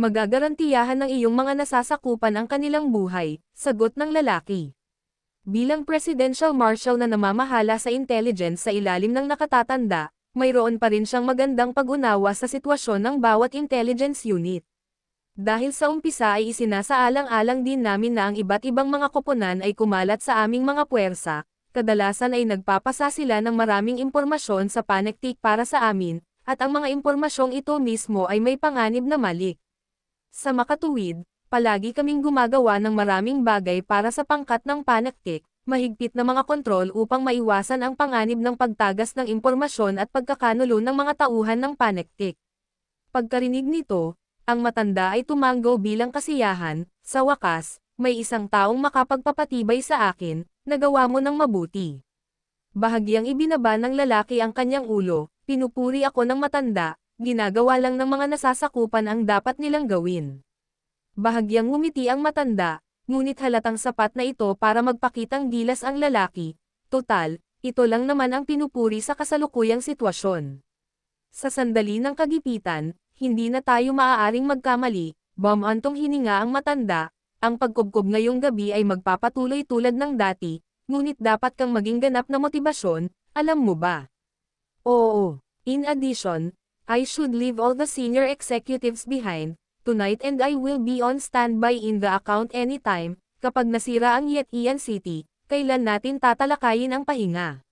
Magagarantiyahan ng iyong mga nasasakupan ang kanilang buhay, sagot ng lalaki. Bilang presidential marshal na namamahala sa intelligence sa ilalim ng nakatatanda, mayroon pa rin siyang magandang pag-unawa sa sitwasyon ng bawat intelligence unit. Dahil sa umpisa ay isinasaalang-alang din namin na ang iba't ibang mga koponan ay kumalat sa aming mga puwersa, kadalasan ay nagpapasa sila ng maraming impormasyon sa panektik para sa amin, at ang mga impormasyong ito mismo ay may panganib na malik. Sa makatuwid, palagi kaming gumagawa ng maraming bagay para sa pangkat ng panektik, mahigpit na mga kontrol upang maiwasan ang panganib ng pagtagas ng impormasyon at pagkakanulo ng mga tauhan ng panektik. Pagkarinig nito, ang matanda ay tumanggo bilang kasiyahan, sa wakas, may isang taong makapagpapatibay sa akin, nagawa mo ng mabuti. Bahagyang ibinaba ng lalaki ang kanyang ulo, pinupuri ako ng matanda, ginagawa lang ng mga nasasakupan ang dapat nilang gawin. Bahagyang ngumiti ang matanda, ngunit halatang sapat na ito para magpakitang gilas ang lalaki, total, ito lang naman ang pinupuri sa kasalukuyang sitwasyon. Sa sandali ng kagipitan, hindi na tayo maaaring magkamali, bumantong hininga ang matanda, ang pagkubkob ngayong gabi ay magpapatuloy tulad ng dati, ngunit dapat kang maging ganap na motibasyon, alam mo ba? Oo. In addition, I should leave all the senior executives behind, tonight and I will be on standby in the account anytime, kapag nasira ang Yetian City, kailan natin tatalakayin ang pahinga?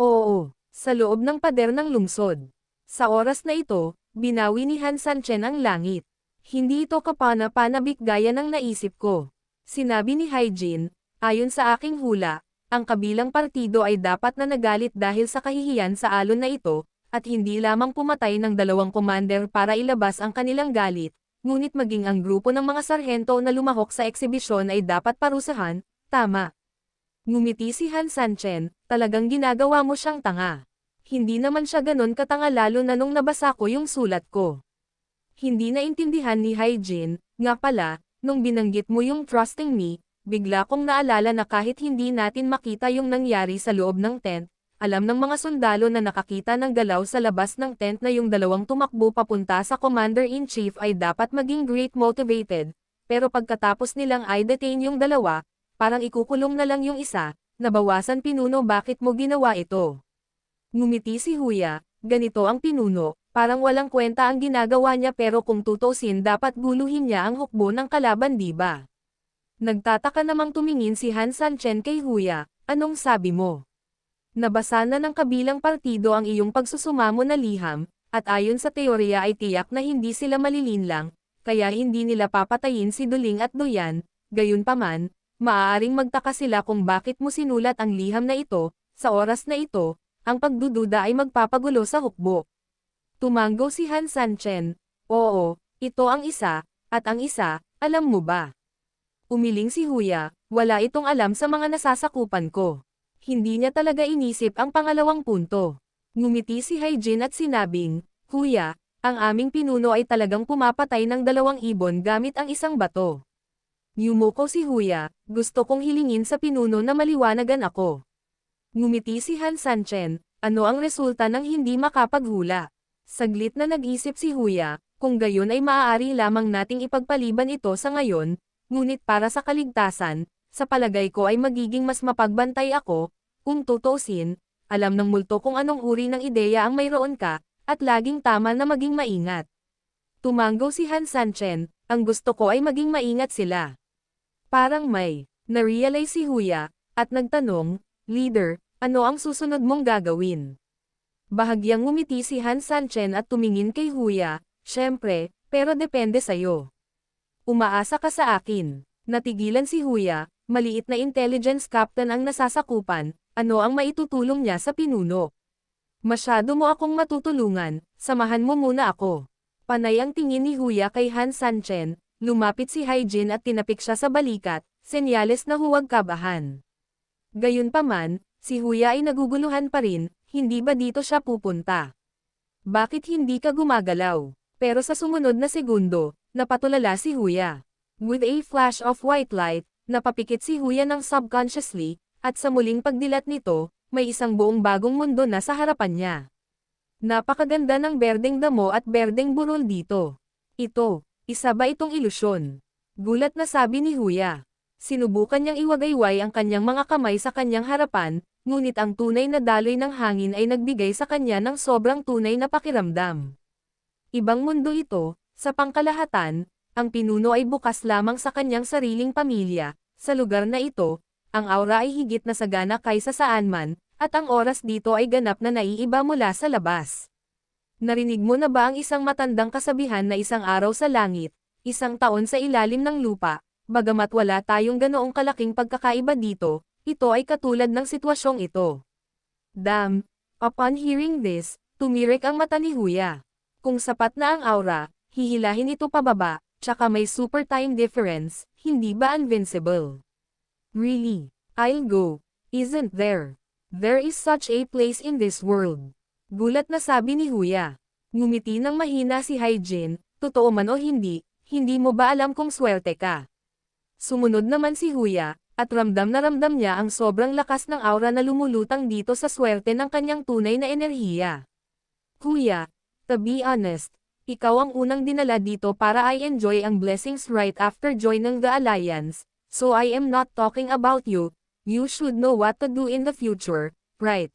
Oo, sa loob ng pader ng lungsod. Sa oras na ito, binawi ni Han Sanchen ang langit. Hindi ito kapana-panabik gaya ng naisip ko. Sinabi ni Hyjin, ayon sa aking hula, ang kabilang partido ay dapat na nagalit dahil sa kahihiyan sa alon na ito, at hindi lamang pumatay ng dalawang commander para ilabas ang kanilang galit, ngunit maging ang grupo ng mga sarhento na lumahok sa eksibisyon ay dapat parusahan, tama. Ngumiti si Han Sanchen, talagang ginagawa mo siyang tanga. Hindi naman siya ganon katanga lalo na nung nabasa ko yung sulat ko. Hindi naintindihan ni Hyjin, nga pala, nung binanggit mo yung trusting me, bigla kong naalala na kahit hindi natin makita yung nangyari sa loob ng tent, alam ng mga sundalo na nakakita ng galaw sa labas ng tent na yung dalawang tumakbo papunta sa Commander-in-Chief ay dapat maging great motivated, pero pagkatapos nilang ay detain yung dalawa, parang ikukulong na lang yung isa, nabawasan pinuno bakit mo ginawa ito. Ngumiti si Huya, ganito ang pinuno, parang walang kwenta ang ginagawa niya pero kung tutusin dapat guluhin niya ang hukbo ng kalaban diba? Nagtataka namang tumingin si Han Sanchen kay Huya, anong sabi mo? Nabasa na ng kabilang partido ang iyong pagsusumamo na liham, at ayon sa teorya ay tiyak na hindi sila malilinlang, kaya hindi nila papatayin si Duling at Doyan, gayunpaman, maaaring magtaka sila kung bakit mo sinulat ang liham na ito, sa oras na ito, ang pagdududa ay magpapagulo sa hukbo. Tumanggo si Han Sanchen, oo, ito ang isa, at ang isa, alam mo ba? Umiling si Huya, wala itong alam sa mga nasasakupan ko. Hindi niya talaga inisip ang pangalawang punto. Ngumiti si Hyjin at sinabing, Kuya, ang aming pinuno ay talagang pumapatay ng dalawang ibon gamit ang isang bato. Yumuko si Huya, gusto kong hilingin sa pinuno na maliwanagan ako. Ngumiti si Han Sanchen, ano ang resulta ng hindi makapaghula? Saglit na nag-isip si Huya, kung gayon ay maaari lamang nating ipagpaliban ito sa ngayon, ngunit para sa kaligtasan, sa palagay ko ay magiging mas mapagbantay ako, kung tutusin, alam ng multo kung anong uri ng ideya ang mayroon ka, at laging tama na maging maingat. Tumanggo si Han Sanchen, ang gusto ko ay maging maingat sila. Parang may Narealize si Huya, at nagtanong, Leader, ano ang susunod mong gagawin? Bahagyang ngumiti si Han Sanchen at tumingin kay Huya, syempre, pero depende sa'yo. Umaasa ka sa akin. Natigilan si Huya, maliit na intelligence captain ang nasasakupan, ano ang maitutulong niya sa pinuno. Masyado mo akong matutulungan, samahan mo muna ako. Panay ang tingin ni Huya kay Han Sanchen, lumapit si Haijin at tinapik siya sa balikat, senyales na huwag kabahan. Gayunpaman, si Huya ay naguguluhan pa rin, hindi ba dito siya pupunta? Bakit hindi ka gumagalaw? Pero sa sumunod na segundo, napatulala si Huya. With a flash of white light, napapikit si Huya ng subconsciously, at sa muling pagdilat nito, may isang buong bagong mundo na sa harapan niya. Napakaganda ng berdeng damo at berdeng burol dito. Ito, isa ba itong ilusyon? Gulat na sabi ni Huya. Sinubukan niyang iwagayway ang kanyang mga kamay sa kanyang harapan, ngunit ang tunay na daloy ng hangin ay nagbigay sa kanya ng sobrang tunay na pakiramdam. Ibang mundo ito, sa pangkalahatan, ang pinuno ay bukas lamang sa kanyang sariling pamilya, sa lugar na ito, ang aura ay higit na sagana kaysa saan man, at ang oras dito ay ganap na naiiba mula sa labas. Narinig mo na ba ang isang matandang kasabihan na isang araw sa langit, isang taon sa ilalim ng lupa, bagamat wala tayong ganoong kalaking pagkakaiba dito, ito ay katulad ng sitwasyong ito. Damn, upon hearing this, tumirik ang mata ni Huya. Kung sapat na ang aura, hihilahin ito pababa, tsaka may super time difference, hindi ba invincible? Really? I'll go. Isn't there? There is such a place in this world. Gulat na sabi ni Huya. Ngumiti ng mahina si Haijin, totoo man o hindi, hindi mo ba alam kung swerte ka? Sumunod naman si Huya, at ramdam na ramdam niya ang sobrang lakas ng aura na lumulutang dito sa swerte ng kanyang tunay na enerhiya. Huya, to be honest, ikaw ang unang dinala dito para I enjoy ang blessings right after joining the alliance, so I am not talking about you, you should know what to do in the future, right?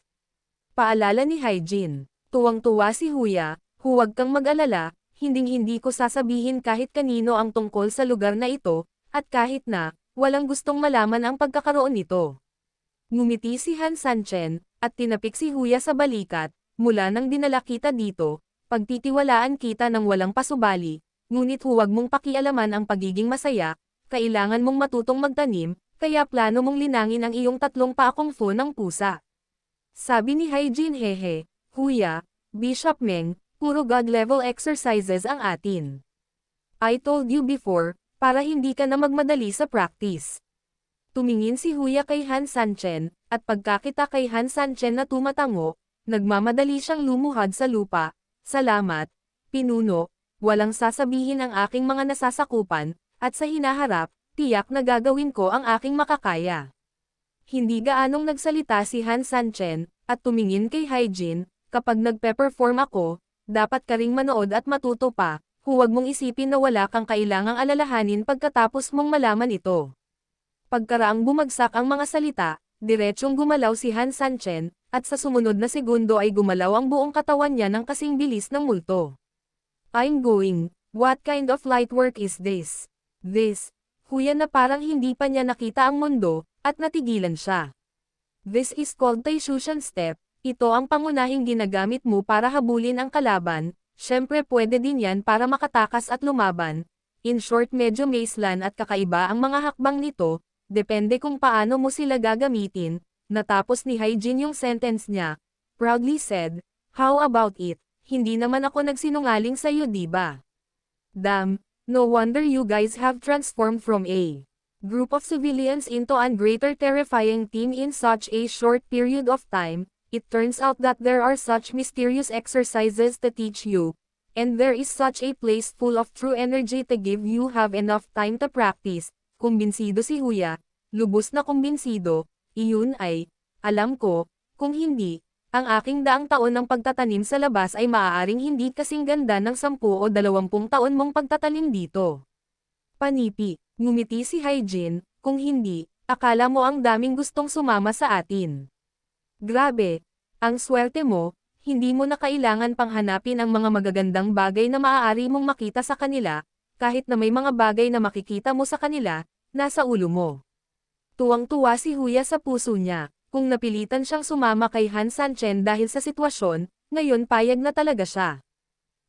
Paalala ni Haijin. Tuwang-tuwa si Huya, huwag kang mag-alala, hinding-hindi ko sasabihin kahit kanino ang tungkol sa lugar na ito, at kahit na, walang gustong malaman ang pagkakaroon nito. Ngumiti si Han Sanchen, at tinapik si Huya sa balikat, mula nang dinala kita dito, pagtitiwalaan kita ng walang pasubali, ngunit huwag mong pakialaman ang pagiging masaya, kailangan mong matutong magtanim, kaya plano mong linangin ang iyong tatlong paakong fu ng pusa. Sabi ni Haijin Hehe, Huya, Bishop Meng, puro God-level exercises ang atin. I told you before, para hindi ka na magmadali sa practice. Tumingin si Huya kay Han Sanchen, at pagkakita kay Han Sanchen na tumatango, nagmamadali siyang lumuhad sa lupa, salamat, pinuno, walang sasabihin ang aking mga nasasakupan, at sa hinaharap, tiyak na gagawin ko ang aking makakaya. Hindi gaanong nagsalita si Han Sanchen, at tumingin kay Haijin, kapag nagpe-perform ako, dapat ka ring manood at matuto pa, huwag mong isipin na wala kang kailangang alalahanin pagkatapos mong malaman ito. Pagkaraang bumagsak ang mga salita, diretsyong gumalaw si Han Sanchen, at sa sumunod na segundo ay gumalaw ang buong katawan niya ng kasing bilis ng multo. I'm going, what kind of light work is this? This, huya na parang hindi pa niya nakita ang mundo, at natigilan siya. This is called Taishushan Step, ito ang pangunahing ginagamit mo para habulin ang kalaban, syempre pwede din yan para makatakas at lumaban. In short medyo mazelan at kakaiba ang mga hakbang nito, depende kung paano mo sila gagamitin, natapos ni Haijin yung sentence niya, proudly said, How about it, hindi naman ako nagsinungaling sa'yo diba? Damn, no wonder you guys have transformed from a group of civilians into a greater terrifying team in such a short period of time, it turns out that there are such mysterious exercises to teach you, and there is such a place full of true energy to give you have enough time to practice. Kumbinsido si Huya, lubos na kumbinsido, iyon ay, alam ko, kung hindi, ang aking daang taon ng pagtatanim sa labas ay maaaring hindi kasing ganda ng 10 o 20 taon mong pagtatanim dito. Panipi, ngumiti si Haijin, kung hindi, akala mo ang daming gustong sumama sa atin. Grabe, ang swerte mo, hindi mo na kailangan pang hanapin ang mga magagandang bagay na maaari mong makita sa kanila, kahit na may mga bagay na makikita mo sa kanila, nasa ulo mo. Tuwang-tuwa si Huya sa puso niya, kung napilitan siyang sumama kay Han Sanchen dahil sa sitwasyon, ngayon payag na talaga siya.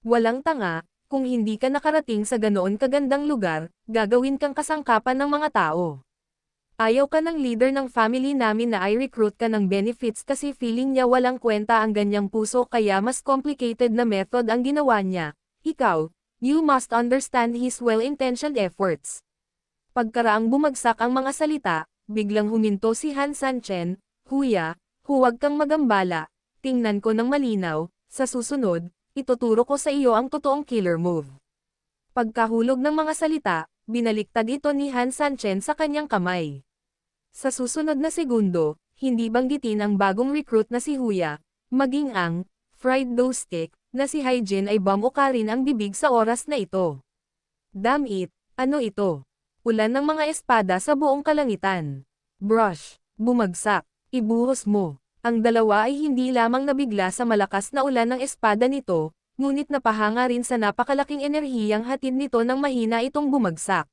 Walang tanga, kung hindi ka nakarating sa ganoon kagandang lugar, gagawin kang kasangkapan ng mga tao. Ayaw ka ng leader ng family namin na i-recruit ka ng benefits kasi feeling niya walang kwenta ang ganyang puso kaya mas complicated na method ang ginawa niya. Ikaw, you must understand his well-intentioned efforts. Pagkaraang bumagsak ang mga salita, biglang huminto si Han Sanchen, Huya, huwag kang magambala, tingnan ko ng malinaw, sa susunod, ituturo ko sa iyo ang totoong killer move. Pagkahulog ng mga salita, binaliktad ito ni Han Sanchen sa kanyang kamay. Sa susunod na segundo, hindi banggitin ang bagong recruit na si Huya, maging ang fried dough stick na si Hyjin ay bamuka rin ang bibig sa oras na ito. Damn it, ano ito? Ulan ng mga espada sa buong kalangitan. Brush, bumagsak, ibuhos mo. Ang dalawa ay hindi lamang nabigla sa malakas na ulan ng espada nito, ngunit napahanga rin sa napakalaking enerhiyang hatid nito nang mahina itong bumagsak.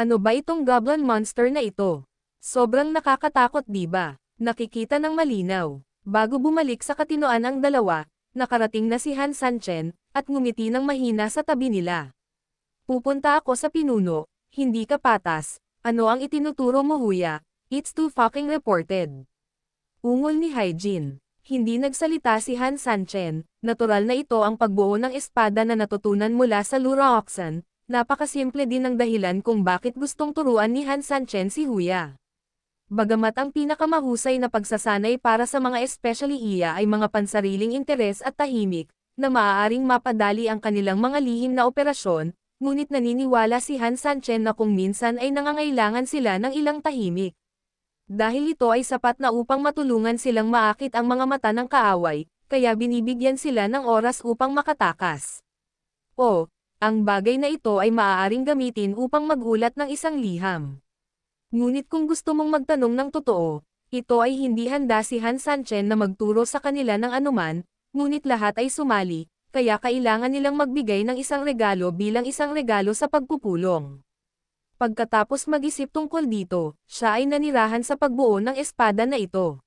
Ano ba itong goblin monster na ito? Sobrang nakakatakot di ba? Nakikita ng malinaw. Bago bumalik sa katinoan ang dalawa, nakarating na si Han Sanchen, at ngumiti ng mahina sa tabi nila. Pupunta ako sa pinuno, hindi ka patas, ano ang itinuturo mo huya, it's too fucking reported. Ungol ni Hyjin. Hindi nagsalita si Han Sanchen, natural na ito ang pagbuo ng espada na natutunan mula sa Lura Oxen, napakasimple din ng dahilan kung bakit gustong turuan ni Han Sanchen si Huya. Bagamat ang pinakamahusay na pagsasanay para sa mga especially iya ay mga pansariling interes at tahimik, na maaaring mapadali ang kanilang mga lihim na operasyon, ngunit naniniwala si Han Sanchen na kung minsan ay nangangailangan sila ng ilang tahimik. Dahil ito ay sapat na upang matulungan silang maakit ang mga mata ng kaaway, kaya binibigyan sila ng oras upang makatakas. O, ang bagay na ito ay maaaring gamitin upang magulat ng isang liham. Ngunit kung gusto mong magtanong ng totoo, ito ay hindi handa si Han Sanchen na magturo sa kanila ng anuman, ngunit lahat ay sumali, kaya kailangan nilang magbigay ng isang regalo bilang isang regalo sa pagpupulong. Pagkatapos mag-isip tungkol dito, siya ay nanirahan sa pagbuo ng espada na ito.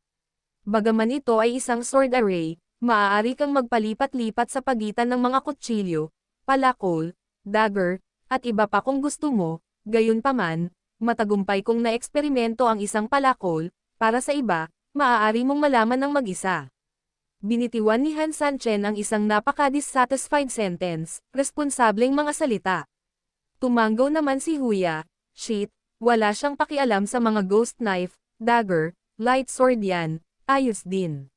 Bagaman ito ay isang sword array, maaari kang magpalipat-lipat sa pagitan ng mga kutsilyo, palakol, dagger, at iba pa kung gusto mo, gayunpaman, matagumpay kong na-eksperimento ang isang palakol, para sa iba, maaari mong malaman ng mag-isa. Binitiwan ni Han Sanchen ang isang napaka-dissatisfied sentence, responsableng mga salita. Tumanggaw naman si Huya, shit, wala siyang pakialam sa mga ghost knife, dagger, light sword yan, ayos din.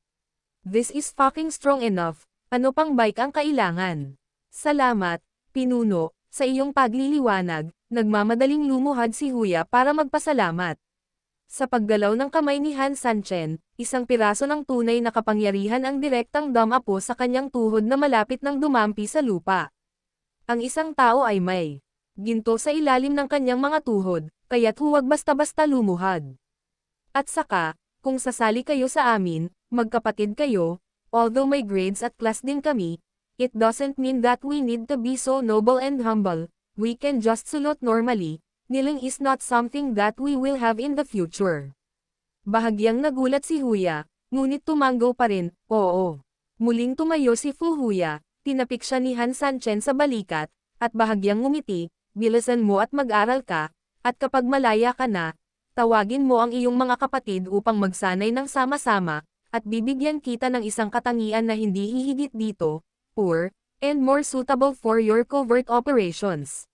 This is fucking strong enough, ano pang bike ang kailangan? Salamat, pinuno, sa iyong pagliliwanag, nagmamadaling lumuhad si Huya para magpasalamat. Sa paggalaw ng kamay ni Han Sanchen, isang piraso ng tunay na kapangyarihan ang direktang damapo sa kanyang tuhod na malapit ng dumampi sa lupa. Ang isang tao ay may ginto sa ilalim ng kanyang mga tuhod, kaya't huwag basta-basta lumuhad. At saka, kung sasali kayo sa amin, magkapatid kayo, although may grades at class din kami, it doesn't mean that we need to be so noble and humble, we can just salute normally, kneeling is not something that we will have in the future. Bahagyang nagulat si Huya, ngunit tumanggo pa rin, oo. Muling tumayo si Fu Huya, tinapik siya ni Han Sanchen sa balikat, at bahagyang ngumiti, bilisan mo at mag-aral ka, at kapag malaya ka na, tawagin mo ang iyong mga kapatid upang magsanay ng sama-sama, at bibigyan kita ng isang katangian na hindi hihigit dito, poor, and more suitable for your covert operations.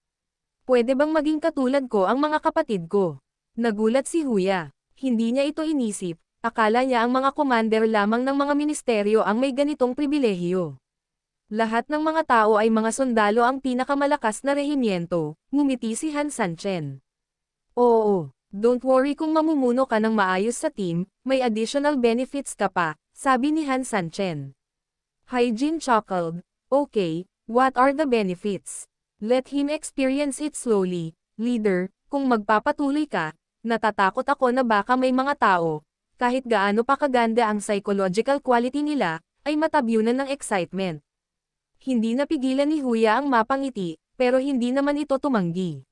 Pwede bang maging katulad ko ang mga kapatid ko? Nagulat si Huya. Hindi niya ito inisip, akala niya ang mga commander lamang ng mga ministeryo ang may ganitong pribilehiyo. Lahat ng mga tao ay mga sundalo ang pinakamalakas na rehimiento, ngumiti si Han Sanchen. Oo, don't worry kung mamumuno ka ng maayos sa team, may additional benefits ka pa, sabi ni Han Sanchen. Hygiene chuckled, okay, what are the benefits? Let him experience it slowly, leader, kung magpapatuloy ka, natatakot ako na baka may mga tao, kahit gaano pa kaganda ang psychological quality nila, ay matabyunan ng excitement. Hindi napigilan ni Huya ang mapangiti, pero hindi naman ito tumanggi.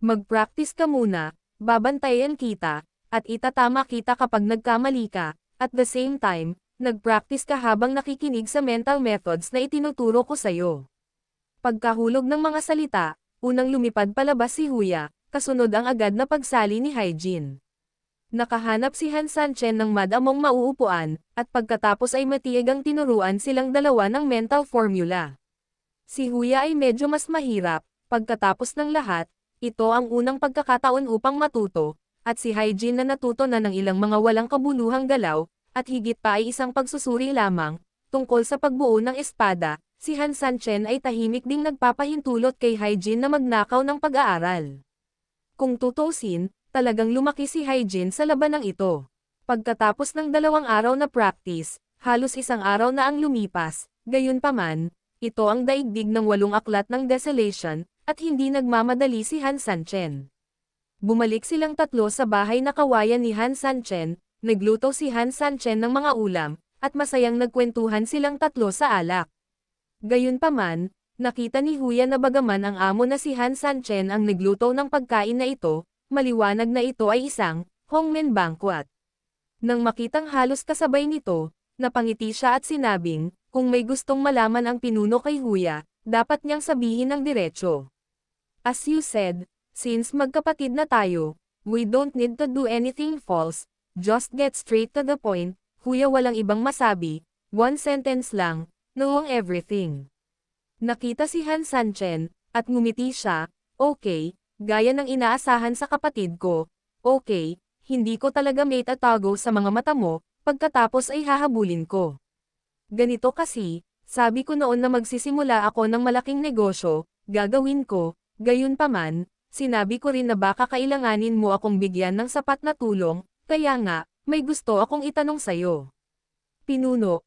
Mag-practice ka muna, babantayan kita, at itatama kita kapag nagkamali ka, at the same time, nag-practice ka habang nakikinig sa mental methods na itinuturo ko sa'yo. Pagkahulog ng mga salita, unang lumipad palabas si Huya, kasunod ang agad na pagsali ni Hyjin. Nakahanap si Han Sanchen ng madamong mauupuan, at pagkatapos ay matiyagang tinuruan silang dalawa ng mental formula. Si Huya ay medyo mas mahirap, pagkatapos ng lahat, ito ang unang pagkakataon upang matuto, at si Hyjin na natuto na ng ilang mga walang kabuluhang galaw, at higit pa ay isang pagsusuri lamang, tungkol sa pagbuo ng espada, si Han Sanchen ay tahimik ding nagpapahintulot kay Hyjin na magnakaw ng pag-aaral. Kung tutusin, talagang lumaki si Hyjin sa labanang ito. Pagkatapos ng dalawang araw na practice, halos isang araw na ang lumipas, gayunpaman, ito ang daigdig ng walong aklat ng desolation, at hindi nagmamadali si Han Sanchen. Bumalik silang tatlo sa bahay na kawayan ni Han Sanchen, nagluto si Han Sanchen ng mga ulam, at masayang nagkwentuhan silang tatlo sa alak. Gayunpaman, nakita ni Huya na bagaman ang amo na si Han Sanchen ang nagluto ng pagkain na ito, maliwanag na ito ay isang Hongmen banquet. Nang makitang halos kasabay nito, napangiti siya at sinabing, kung may gustong malaman ang pinuno kay Huya, dapat niyang sabihin ng diretsyo. As you said, since magkapatid na tayo, we don't need to do anything false, just get straight to the point, Huya walang ibang masabi, one sentence lang, noong everything. Nakita si Han Sanchen, at ngumiti siya, okay, gaya ng inaasahan sa kapatid ko, okay, hindi ko talaga may tatago sa mga mata mo, pagkatapos ay hahabulin ko. Ganito kasi, sabi ko noon na magsisimula ako ng malaking negosyo, gagawin ko, gayon paman, sinabi ko rin na baka kailanganin mo akong bigyan ng sapat na tulong, kaya nga, may gusto akong itanong sa'yo. Pinuno,